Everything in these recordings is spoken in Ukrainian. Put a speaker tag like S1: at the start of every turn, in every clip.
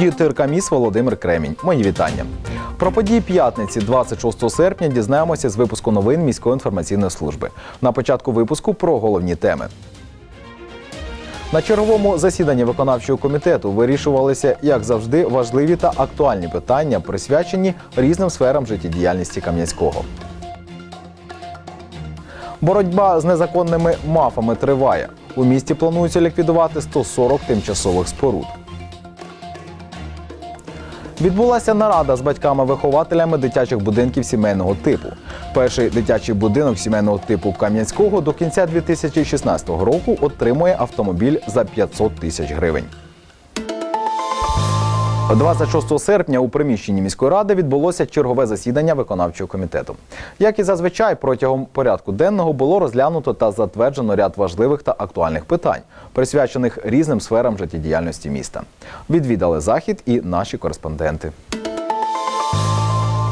S1: студії ТРК Міс Володимир Кремінь. Мої вітання. Про події п'ятниці, 26 серпня, дізнаємося з випуску новин міської інформаційної служби. На початку випуску про головні теми. На черговому засіданні виконавчого комітету вирішувалися, як завжди, важливі та актуальні питання, присвячені різним сферам життєдіяльності Кам'янського. Боротьба з незаконними мафами триває. У місті планується ліквідувати 140 тимчасових споруд. Відбулася нарада з батьками-вихователями дитячих будинків сімейного типу. Перший дитячий будинок сімейного типу Кам'янського до кінця 2016 року отримує автомобіль за 500 тисяч гривень. 26 серпня у приміщенні міської ради відбулося чергове засідання виконавчого комітету. Як і зазвичай, протягом порядку денного було розглянуто та затверджено ряд важливих та актуальних питань, присвячених різним сферам життєдіяльності міста. Відвідали захід і наші кореспонденти.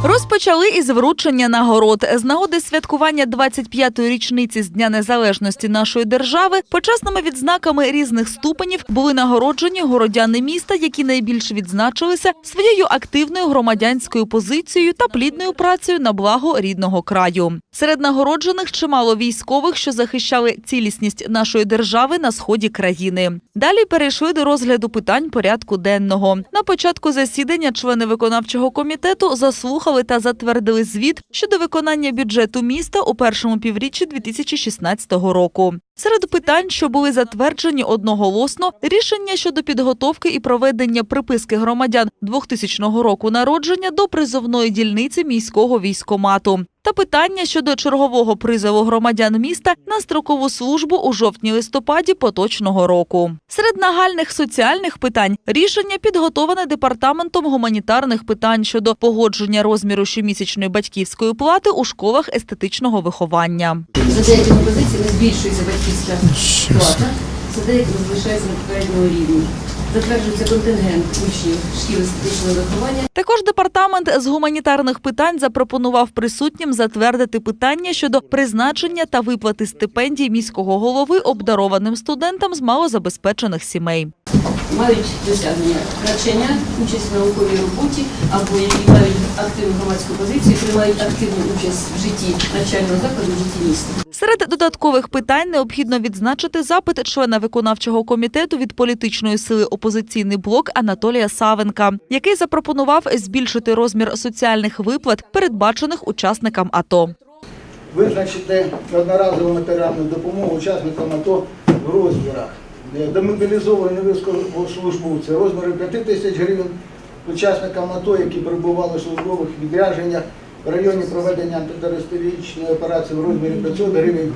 S2: Розпочали із вручення нагород з нагоди святкування 25-ї річниці з Дня Незалежності нашої держави. Почесними відзнаками різних ступенів були нагороджені городяни міста, які найбільше відзначилися своєю активною громадянською позицією та плідною працею на благо рідного краю. Серед нагороджених чимало військових, що захищали цілісність нашої держави на сході країни. Далі перейшли до розгляду питань порядку денного. На початку засідання члени виконавчого комітету заслухали та затвердили звіт щодо виконання бюджету міста у першому півріччі 2016 року. Серед питань, що були затверджені одноголосно, рішення щодо підготовки і проведення приписки громадян 2000 року народження до призовної дільниці міського військомату. Та питання щодо чергового призову громадян міста на строкову службу у жовтні-листопаді поточного року. Серед нагальних соціальних питань рішення підготоване департаментом гуманітарних питань щодо погодження розміру щомісячної батьківської плати у школах естетичного виховання.
S3: За деякими позиціями збільшується батьківська плата, за деякими залишається на попередньому рівні. Затверджується контингент учнів шкіл естетичного виховання.
S2: Також департамент з гуманітарних питань запропонував присутнім затвердити питання щодо призначення та виплати стипендій міського голови обдарованим студентам з малозабезпечених сімей.
S3: Мають досягнення навчання, участь в науковій роботі або які мають активну громадську позицію, приймають активну участь в житті навчального закладу, в житті міста.
S2: Серед додаткових питань необхідно відзначити запит члена виконавчого комітету від політичної сили опозиційний блок Анатолія Савенка, який запропонував збільшити розмір соціальних виплат, передбачених учасникам АТО.
S4: визначити одноразову матеріальну допомогу учасникам АТО в розмірах. Демобілізовані військовослужбовці розміри 5 тисяч гривень, учасникам АТО, які перебували в службових відрядженнях в районі проведення антитерористичної операції в розмірі 500 гривень,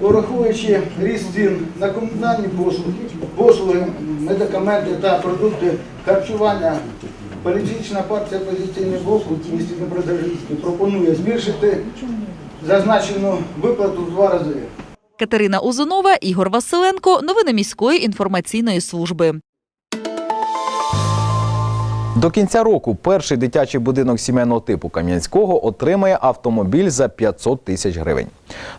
S4: ураховуючи ріст цін на комунальні послуги, послуги, медикаменти та продукти харчування. Політична партія «Опозиційний блок» у місті Днепродзержинській пропонує збільшити зазначену виплату в два рази.
S2: Катерина Узунова, Ігор Василенко. Новини міської інформаційної служби.
S1: До кінця року перший дитячий будинок сімейного типу Кам'янського отримає автомобіль за 500 тисяч гривень.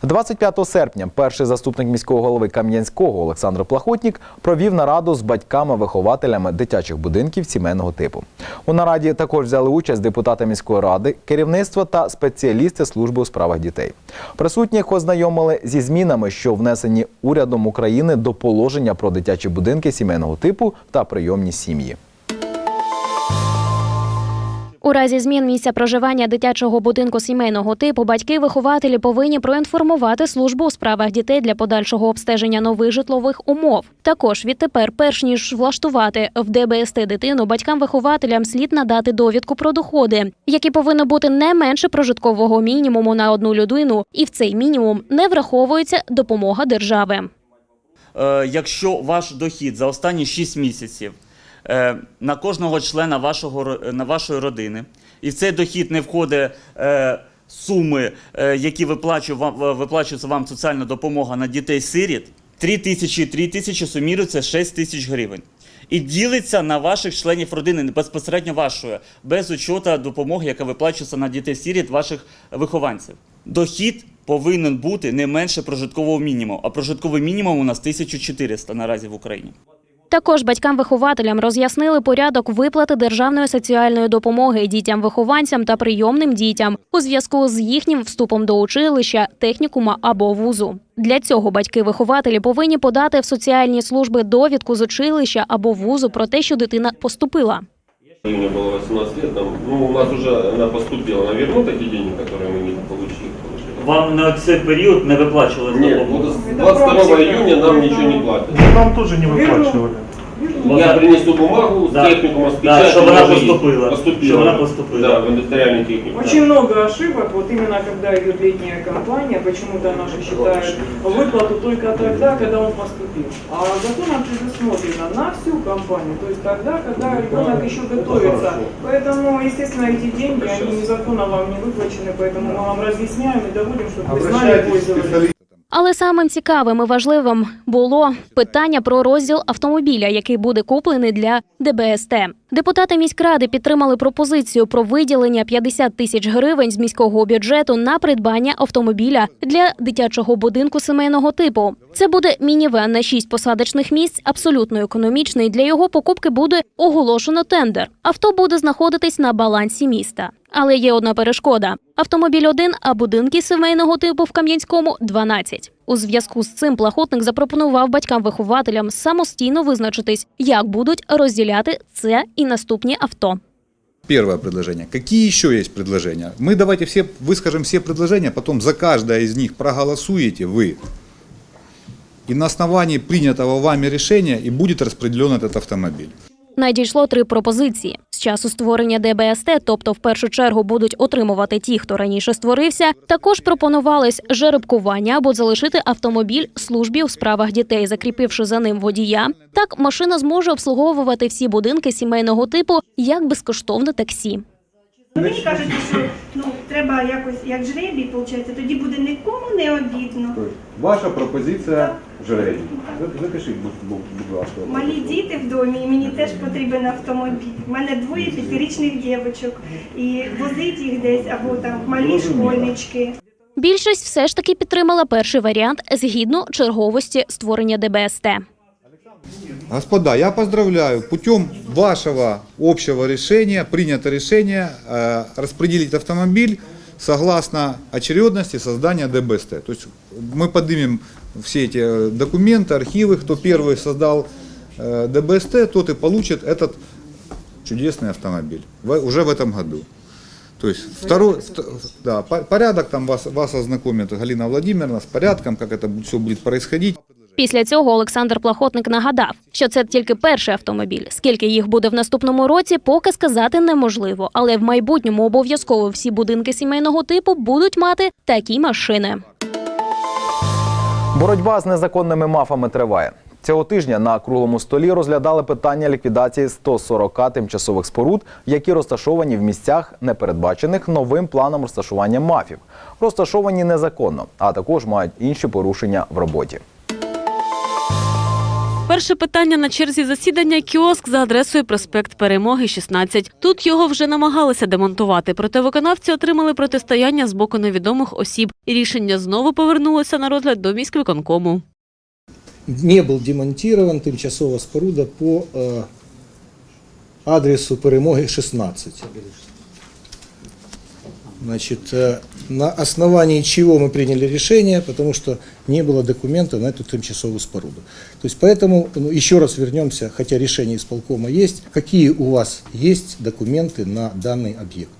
S1: 25 серпня перший заступник міського голови Кам'янського Олександр Плахотнік провів нараду з батьками-вихователями дитячих будинків сімейного типу. У нараді також взяли участь депутати міської ради, керівництво та спеціалісти служби у справах дітей. Присутніх ознайомили зі змінами, що внесені урядом України до положення про дитячі будинки сімейного типу та прийомні сім'ї.
S5: У разі змін місця проживання дитячого будинку сімейного типу батьки-вихователі повинні проінформувати службу у справах дітей для подальшого обстеження нових житлових умов. Також відтепер, перш ніж влаштувати в ДБСТ дитину, батькам-вихователям слід надати довідку про доходи, які повинні бути не менше прожиткового мінімуму на одну людину, і в цей мінімум не враховується допомога держави.
S6: Е, якщо ваш дохід за останні 6 місяців на кожного члена вашого, на вашої родини, і в цей дохід не входить е, суми, е, які виплачує е, виплачується вам соціальна допомога на дітей-сиріт, 3 тисячі і 3 тисячі сумірується 6 тисяч гривень. І ділиться на ваших членів родини, безпосередньо вашої, без учота допомоги, яка виплачується на дітей-сиріт ваших вихованців. Дохід повинен бути не менше прожиткового мінімуму, а прожитковий мінімум у нас 1400 наразі в Україні.
S5: Також батькам-вихователям роз'яснили порядок виплати державної соціальної допомоги дітям-вихованцям та прийомним дітям у зв'язку з їхнім вступом до училища, технікума або вузу. Для цього батьки-вихователі повинні подати в соціальні служби довідку з училища або вузу про те, що дитина поступила.
S7: Мне было 18 лет, нам, ну, у нас уже она поступила, она вернут эти деньги, которые мы не получили.
S6: Вам на цей період не виплачували
S7: Нет,
S6: допомогу?
S7: вот с 22 июня нам ничего не платят.
S8: Нам тоже не выплачивали.
S7: Я принесу бумагу с
S6: Да.
S7: техникума, с
S6: Да,
S7: печатью.
S6: что она
S7: уже есть.
S6: поступила.
S7: Поступила.
S6: Что она поступила.
S7: Да, в индустриальный техникум.
S9: Очень много ошибок, вот именно когда идет летняя кампания, почему-то наши считают выплату только тогда, когда он поступил. А законом предусмотрено на всю кампанию, то есть тогда, когда ребенок еще готовится. Поэтому, естественно, эти деньги, они незаконно вам не выплачены, поэтому мы вам разъясняем и доводим, чтобы вы знали, пользовались.
S5: Але самим цікавим і важливим було питання про розділ автомобіля, який буде куплений для ДБСТ. Депутати міськради підтримали пропозицію про виділення 50 тисяч гривень з міського бюджету на придбання автомобіля для дитячого будинку сімейного типу. Це буде мінівен на 6 посадочних місць, абсолютно економічний. Для його покупки буде оголошено тендер. Авто буде знаходитись на балансі міста. Але є одна перешкода: автомобіль один, а будинки сімейного типу в Кам'янському 12. У зв'язку з цим плахотник запропонував батькам-вихователям самостійно визначитись, як будуть розділяти це і наступні авто.
S10: Первое предложение. Какие еще есть предложения? Мы давайте все выскажем все предложения, потом за каждое из них проголосуете вы. И на основании принятого вами решения и будет распределен этот автомобиль.
S5: Надійшло три пропозиції. З часу створення ДБСТ, тобто в першу чергу будуть отримувати ті, хто раніше створився. Також пропонувалось жеребкування або залишити автомобіль службі у справах дітей, закріпивши за ним водія. Так машина зможе обслуговувати всі будинки сімейного типу як безкоштовне таксі.
S11: Мені кажуть, що ну треба якось як жребій, виходить, тоді буде нікому не обідно.
S10: Ваша пропозиція жребій. Запишіть, будь, будь ласка.
S11: Малі діти в домі, і мені теж потрібен автомобіль. У мене двоє п'ятирічних дівчаток, і возить їх десь або там малі школьнички.
S5: Більшість все ж таки підтримала перший варіант згідно черговості створення ДБСТ.
S10: Господа, я поздравляю. Путем вашего общего решения принято решение э, распределить автомобиль согласно очередности создания ДБСТ. То есть мы поднимем все эти э, документы, архивы. Кто первый создал э, ДБСТ, тот и получит этот чудесный автомобиль в- уже в этом году. То есть второй, вт- да, по- порядок там вас, вас ознакомит Галина Владимировна с порядком, как это все будет происходить.
S5: Після цього Олександр Плахотник нагадав, що це тільки перший автомобіль. Скільки їх буде в наступному році, поки сказати неможливо. Але в майбутньому обов'язково всі будинки сімейного типу будуть мати такі машини.
S1: Боротьба з незаконними мафами триває. Цього тижня на круглому столі розглядали питання ліквідації 140 тимчасових споруд, які розташовані в місцях, не передбачених новим планом розташування мафів. Розташовані незаконно, а також мають інші порушення в роботі.
S12: Перше питання на черзі засідання кіоск за адресою проспект Перемоги 16. Тут його вже намагалися демонтувати, проте виконавці отримали протистояння з боку невідомих осіб, і рішення знову повернулося на розгляд до міськвиконкому.
S13: не был демонтирован тимчасова споруда по э, адресу Перемоги 16. Значит, э, на основании чего мы приняли решение, потому что не было документа на эту тимчасовую споруду. То есть поэтому, ну, еще раз вернемся, хотя решение исполкома есть, какие у вас есть документы на данный объект.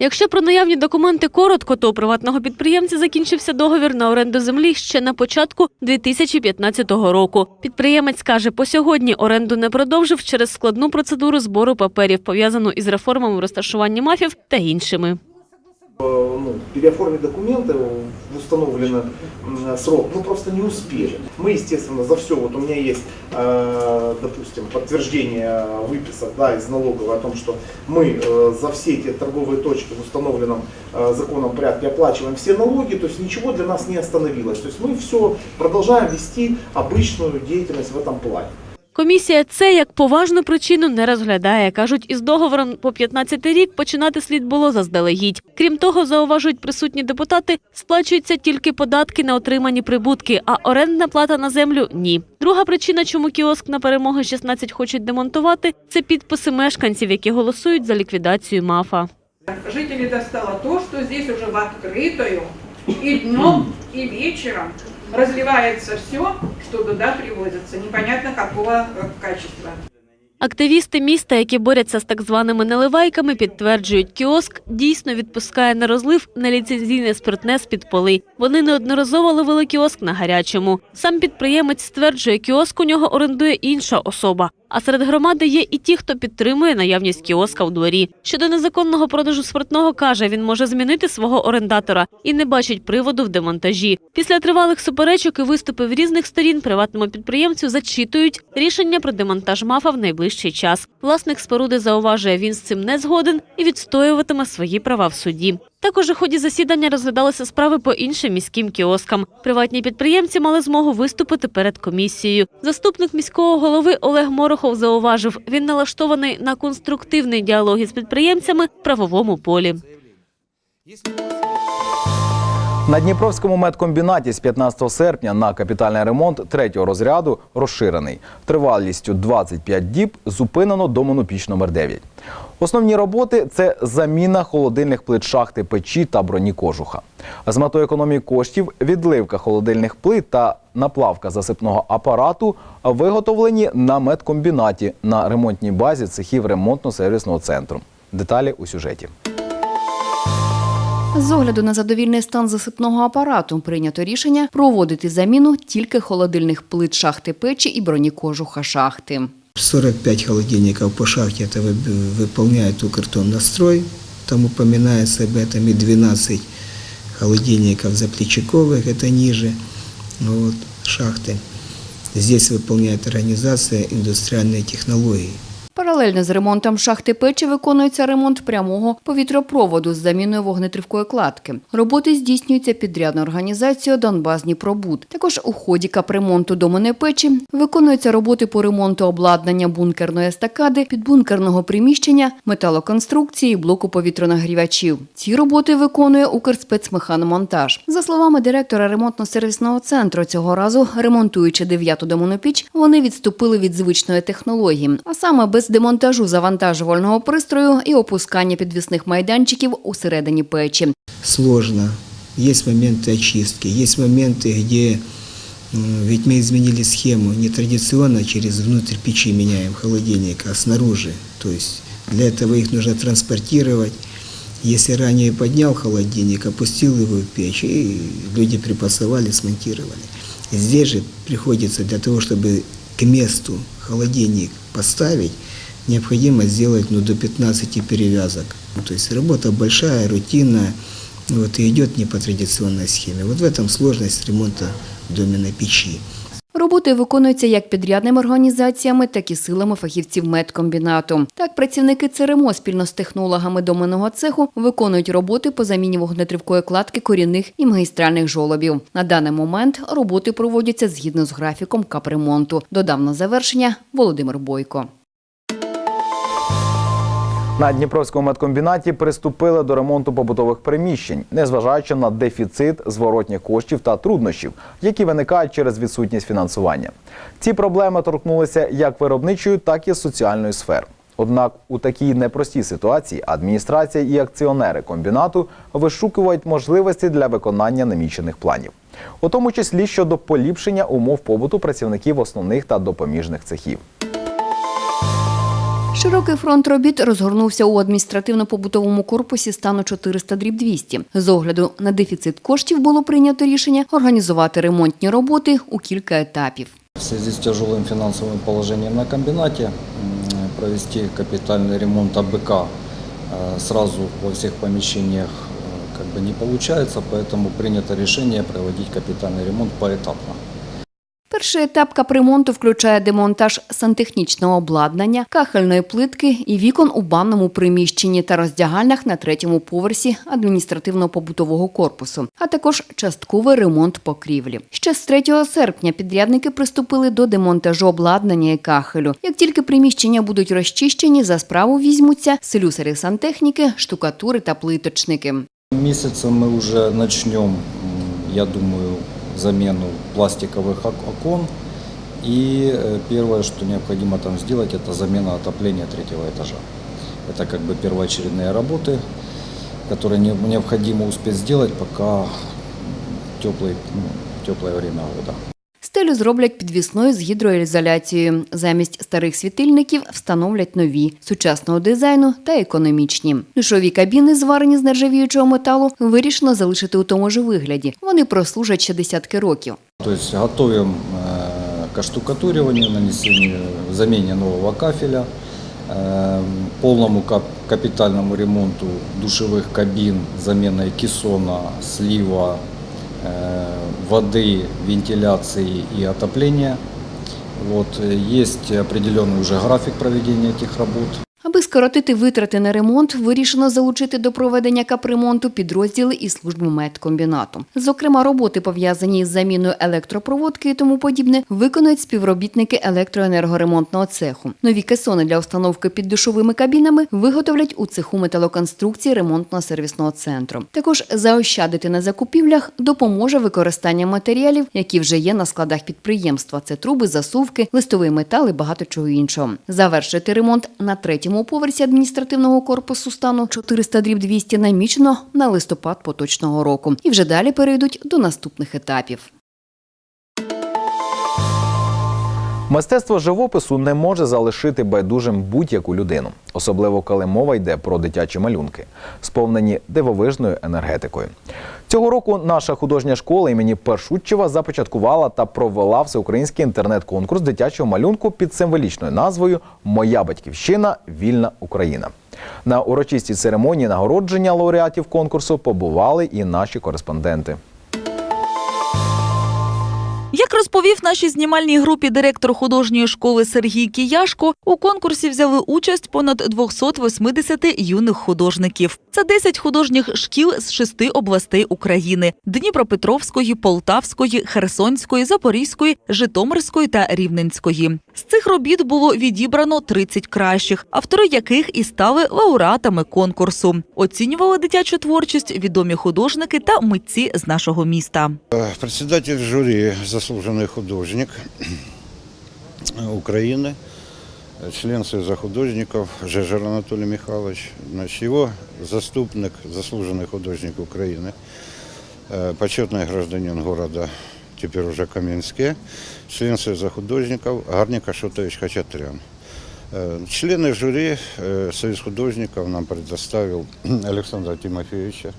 S12: Якщо про наявні документи коротко, то у приватного підприємця закінчився договір на оренду землі ще на початку 2015 року. Підприємець каже, по сьогодні оренду не продовжив через складну процедуру збору паперів, пов'язану із реформами в розташуванні мафів та іншими.
S8: Ну, переоформить документы в установленный срок, ну просто не успели. Мы, естественно, за все, вот у меня есть, э, допустим, подтверждение выписок да, из налоговой о том, что мы э, за все эти торговые точки в установленном э, законом порядке оплачиваем все налоги, то есть ничего для нас не остановилось. То есть мы все продолжаем вести обычную деятельность в этом плане.
S12: Комісія це як поважну причину не розглядає. Кажуть, із договором по 15 рік починати слід було заздалегідь. Крім того, зауважують присутні депутати, сплачуються тільки податки на отримані прибутки, а орендна плата на землю ні. Друга причина, чому кіоск на перемоги 16 хочуть демонтувати, це підписи мешканців, які голосують за ліквідацію мафа.
S9: Жителей достало то, что здесь уже в открытую и днем, и вечером разливается все, что туда привозится. Непонятно какого э, качества.
S12: Активісти міста, які борються з так званими наливайками, підтверджують, кіоск дійсно відпускає на розлив неліцензійне спиртне з-під поли. Вони неодноразово ловили кіоск на гарячому. Сам підприємець стверджує, кіоск у нього орендує інша особа. А серед громади є і ті, хто підтримує наявність кіоска в дворі. Щодо незаконного продажу спиртного, каже, він може змінити свого орендатора і не бачить приводу в демонтажі. Після тривалих суперечок і виступів різних сторін приватному підприємцю зачитують рішення про демонтаж мафа в найближчий час. Власник споруди зауважує, він з цим не згоден і відстоюватиме свої права в суді. Також у ході засідання розглядалися справи по іншим міським кіоскам. Приватні підприємці мали змогу виступити перед комісією. Заступник міського голови Олег Морохов зауважив, він налаштований на конструктивний діалог із підприємцями в правовому полі.
S1: На Дніпровському медкомбінаті з 15 серпня на капітальний ремонт третього розряду розширений. Тривалістю 25 діб зупинено домену піч номер 9. Основні роботи це заміна холодильних плит шахти печі та броні кожуха. З метою економії коштів відливка холодильних плит та наплавка засипного апарату виготовлені на медкомбінаті на ремонтній базі цехів ремонтно-сервісного центру. Деталі у сюжеті.
S14: З огляду на задовільний стан засипного апарату прийнято рішення проводити заміну тільки холодильних плит шахти печі і бронікожуха шахти.
S15: 45 холодильников по шахте это вы- выполняет Укртомнастрой, там упоминается об этом, и 12 холодильников заплечаковых, это ниже вот, шахты. Здесь выполняет организация индустриальной технологии.
S14: Паралельно з ремонтом шахти печі виконується ремонт прямого повітропроводу з заміною вогнетривкої кладки. Роботи здійснюються підрядною організацією Донбас Дніпробуд. Також у ході капремонту доменної печі виконуються роботи по ремонту обладнання бункерної естакади, підбункерного приміщення, металоконструкції, блоку повітронагрівачів. Ці роботи виконує Укрспецмеханомонтаж. За словами директора ремонтно-сервісного центру, цього разу ремонтуючи дев'яту доменну піч, вони відступили від звичної технології, а саме без демонтажу завантажувального пристрою і опускання підвісних майданчиків усередині печі.
S15: Сложно. Есть моменты очистки, есть моменты, где м, ведь мы изменили схему не традиционно через внутрь печи меняем холодильник, а снаружи. То есть для этого их нужно транспортировать. Если ранее поднял холодильник, опустил его в печь, и люди припасовали, смонтировали. И здесь же приходится для того, чтобы к месту холодильник поставить, необходимо сделать ну, до 15 перевязок. Ну, То есть работа большая, рутинная, вот, и идет не по традиционной схеме. Вот в этом сложность ремонта доменной печи.
S14: Роботи виконуються як підрядними організаціями, так і силами фахівців медкомбінату. Так, працівники ЦРМО спільно з технологами доменного цеху виконують роботи по заміні вогнетривкої кладки корінних і магістральних жолобів. На даний момент роботи проводяться згідно з графіком капремонту. Додав на завершення Володимир Бойко.
S1: На Дніпровському медкомбінаті приступили до ремонту побутових приміщень, незважаючи на дефіцит зворотніх коштів та труднощів, які виникають через відсутність фінансування. Ці проблеми торкнулися як виробничої, так і соціальної сфер. Однак у такій непростій ситуації адміністрація і акціонери комбінату вишукують можливості для виконання намічених планів, у тому числі щодо поліпшення умов побуту працівників основних та допоміжних цехів.
S14: Широкий фронт робіт розгорнувся у адміністративно-побутовому корпусі стану 400 дріб 200. З огляду на дефіцит коштів було прийнято рішення організувати ремонтні роботи у кілька етапів.
S16: В связи с тяжелым финансовым положением на комбинате м, провести капитальный ремонт АБК э, сразу во всех помещениях э, как бы не получается, поэтому принято решение проводить капитальный ремонт поэтапно.
S14: Перший етап капремонту включає демонтаж сантехнічного обладнання, кахельної плитки і вікон у банному приміщенні та роздягальнях на третьому поверсі адміністративно-побутового корпусу, а також частковий ремонт покрівлі. Ще з 3 серпня підрядники приступили до демонтажу обладнання і кахелю. Як тільки приміщення будуть розчищені, за справу візьмуться слюсарі сантехніки, штукатури та плиточники.
S16: Месяцем мы уже начнем, я думаю, замену пластиковых ок- окон. И э, первое, что необходимо там сделать, это замена отопления третьего этажа. Это как бы первоочередные работы, которые не- необходимо успеть сделать, пока теплый, ну, теплое время года.
S14: Стелю зроблять підвісною з гідроізоляцією. Замість старих світильників встановлять нові, сучасного дизайну та економічні. Душові кабіни, зварені з нержавіючого металу, вирішено залишити у тому ж вигляді. Вони прослужать ще десятки років.
S16: То есть готовим э, к оштукатуриванию, нанесению, замене нового кафеля, э, полному кап- капитальному ремонту душевых кабин, заменой кессона, слива, э, воды, вентиляции и отопления. Вот, э, есть определенный уже график проведения этих работ.
S14: Скоротити витрати на ремонт, вирішено залучити до проведення капремонту підрозділи і служби медкомбінату. Зокрема, роботи, пов'язані із заміною електропроводки і тому подібне, виконують співробітники електроенергоремонтного цеху. Нові кесони для установки під душовими кабінами виготовлять у цеху металоконструкції ремонтно-сервісного центру. Також заощадити на закупівлях допоможе використання матеріалів, які вже є на складах підприємства. Це труби, засувки, листовий метал і багато чого іншого. Завершити ремонт на третьому поверсі адміністративного корпусу стану 400 дріб 200 намічено на листопад поточного року. І вже далі перейдуть до наступних етапів.
S1: Мистецтво живопису не може залишити байдужим будь-яку людину, особливо коли мова йде про дитячі малюнки, сповнені дивовижною енергетикою. Цього року наша художня школа імені Першутчева започаткувала та провела всеукраїнський інтернет-конкурс дитячого малюнку під символічною назвою Моя батьківщина вільна Україна. На урочистій церемонії нагородження лауреатів конкурсу побували і наші кореспонденти.
S2: Як розповів нашій знімальній групі директор художньої школи Сергій Кіяшко, у конкурсі взяли участь понад 280 юних художників. Це 10 художніх шкіл з шести областей України: Дніпропетровської, Полтавської, Херсонської, Запорізької, Житомирської та Рівненської. З цих робіт було відібрано 30 кращих, автори яких і стали лауреатами конкурсу. Оцінювали дитячу творчість відомі художники та митці з нашого міста.
S17: Председатель жюри, заслуженный художник Украины, член Союза художников Жежер Анатолий Михайлович. Значит, его заступник, заслуженный художник Украины, э, почетный гражданин города, теперь уже Каменске, член Союза художников Гарник Ашотович Хачатрян. Э, Члены жюри э, Союз художников нам предоставил Александра Тимофеевича,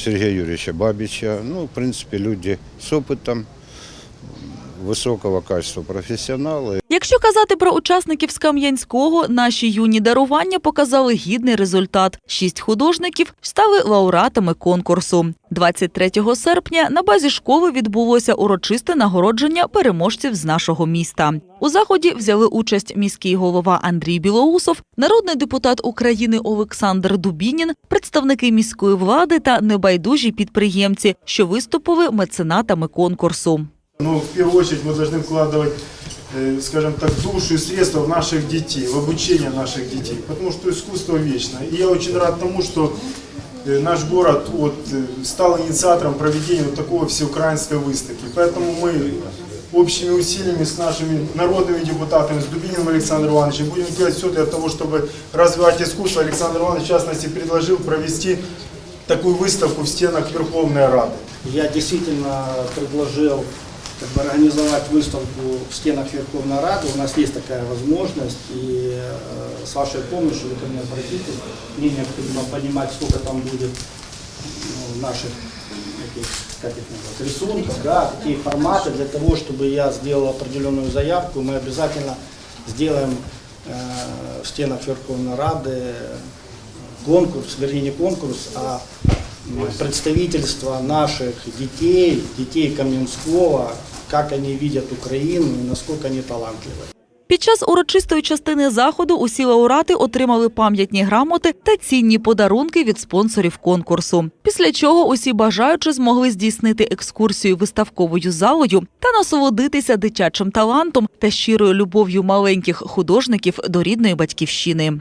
S17: э, Сергея Юрьевича Бабича. Ну, в принципе, люди с опытом, высокого качества профессионалы.
S2: Якщо казати про учасників з Кам'янського, наші юні дарування показали гідний результат. Шість художників стали лауреатами конкурсу. 23 серпня на базі школи відбулося урочисте нагородження переможців з нашого міста. У заході взяли участь міський голова Андрій Білоусов, народний депутат України Олександр Дубінін, представники міської влади та небайдужі підприємці, що виступили меценатами конкурсу.
S18: Но в первую очередь мы должны вкладывать, э, скажем так, душу и средства в наших детей, в обучение наших детей, потому что искусство вечно. И я очень рад тому, что э, наш город вот, э, стал инициатором проведения вот такого всеукраинской выставки. Поэтому мы общими усилиями с нашими народными депутатами, с Дубининым Александром Ивановичем будем делать все для того, чтобы развивать искусство. Александр Иванович, в частности, предложил провести такую выставку в стенах Верховной Рады.
S19: Я действительно предложил как бы, организовать выставку в стенах Верховной Рады. У нас есть такая возможность, и э, с вашей помощью вы ко мне обратитесь. Мне необходимо понимать, сколько там будет ну, наших таких, как их назвать, рисунков, да, какие форматы, для того, чтобы я сделал определенную заявку. Мы обязательно сделаем э, в стенах Верховной Рады конкурс, вернее не конкурс, а представительство наших детей, детей Каменского, как они видят Украину и насколько они талантливы.
S2: Під час урочистої частини заходу усі лауреати отримали пам'ятні грамоти та цінні подарунки від спонсорів конкурсу. Після чого усі бажаючі змогли здійснити екскурсію виставковою залою та насолодитися дитячим талантом та щирою любов'ю маленьких художників до рідної батьківщини.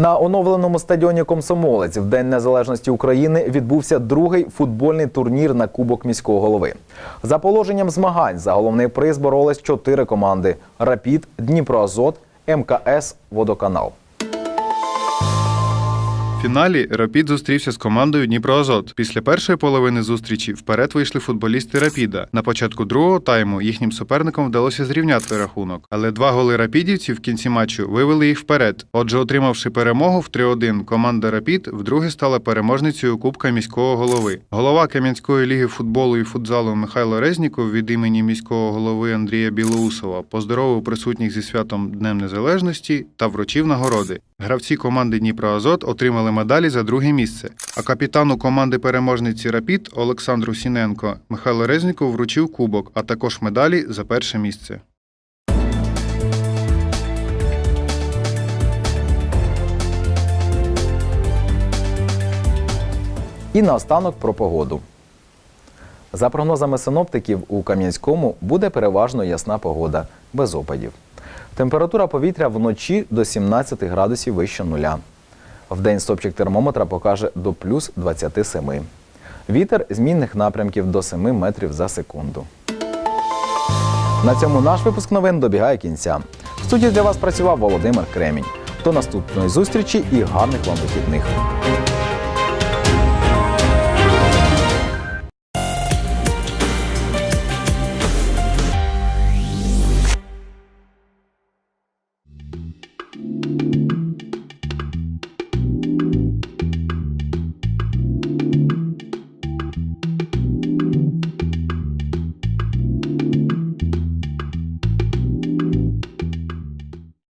S1: На оновленому стадіоні Комсомолець в День Незалежності України відбувся другий футбольний турнір на Кубок міського голови. За положенням змагань за головний приз боролись чотири команди: Рапід, Дніпроазот, МКС, Водоканал.
S20: Фіналі Рапід зустрівся з командою Дніпроазот. Після першої половини зустрічі вперед вийшли футболісти Рапіда. На початку другого тайму їхнім суперникам вдалося зрівняти рахунок, але два голи рапідівців в кінці матчу вивели їх вперед. Отже, отримавши перемогу в 3-1, команда Рапід вдруге стала переможницею Кубка міського голови. Голова Кам'янської ліги футболу і футзалу Михайло Резніков від імені міського голови Андрія Білоусова поздоровив присутніх зі святом Днем Незалежності та вручив нагороди. Гравці команди Дніпроазот отримали медалі за друге місце. А капітану команди переможниці Рапід Олександру Сіненко Михайло Резніков вручив кубок, а також медалі за перше місце.
S1: І наостанок про погоду. За прогнозами синоптиків, у Кам'янському буде переважно ясна погода, без опадів. Температура повітря вночі до 17 градусів вище нуля. Вдень стопчик термометра покаже до плюс 27. Вітер змінних напрямків до 7 метрів за секунду. На цьому наш випуск новин добігає кінця. В студії для вас працював Володимир Кремінь. До наступної зустрічі і гарних вам вихідних.